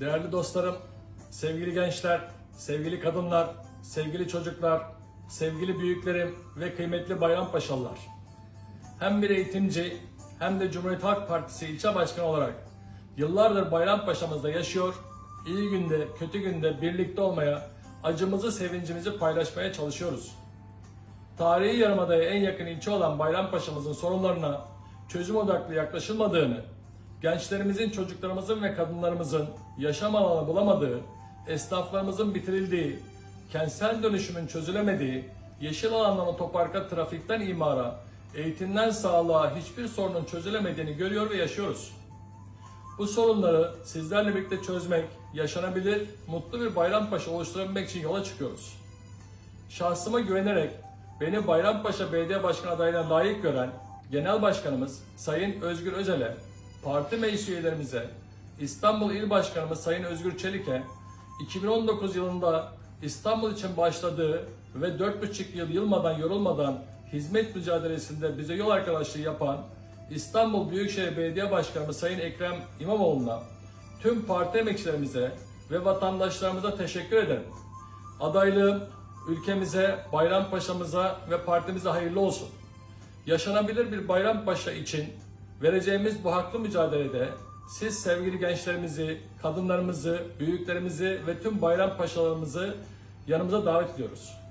Değerli dostlarım, sevgili gençler, sevgili kadınlar, sevgili çocuklar, sevgili büyüklerim ve kıymetli Bayrampaşalılar. Hem bir eğitimci hem de Cumhuriyet Halk Partisi ilçe başkanı olarak yıllardır Bayrampaşa'mızda yaşıyor, iyi günde, kötü günde birlikte olmaya, acımızı, sevincimizi paylaşmaya çalışıyoruz. Tarihi Yarımada'ya en yakın ilçe olan Bayrampaşa'mızın sorunlarına çözüm odaklı yaklaşılmadığını, gençlerimizin, çocuklarımızın ve kadınlarımızın yaşam alanı bulamadığı, esnaflarımızın bitirildiği, kentsel dönüşümün çözülemediği, yeşil alandan otoparka, trafikten imara, eğitimden sağlığa hiçbir sorunun çözülemediğini görüyor ve yaşıyoruz. Bu sorunları sizlerle birlikte çözmek, yaşanabilir, mutlu bir Bayrampaşa oluşturabilmek için yola çıkıyoruz. Şahsıma güvenerek beni Bayrampaşa Belediye Başkanı adayına layık gören Genel Başkanımız Sayın Özgür Özel'e, parti meclis üyelerimize, İstanbul İl Başkanımız Sayın Özgür Çelik'e 2019 yılında İstanbul için başladığı ve 4,5 yıl yılmadan yorulmadan hizmet mücadelesinde bize yol arkadaşlığı yapan İstanbul Büyükşehir Belediye Başkanımız Sayın Ekrem İmamoğlu'na, tüm parti emekçilerimize ve vatandaşlarımıza teşekkür ederim. Adaylığım ülkemize, Bayrampaşa'mıza ve partimize hayırlı olsun. Yaşanabilir bir Bayrampaşa için vereceğimiz bu haklı mücadelede siz sevgili gençlerimizi, kadınlarımızı, büyüklerimizi ve tüm Bayrampaşalarımızı yanımıza davet ediyoruz.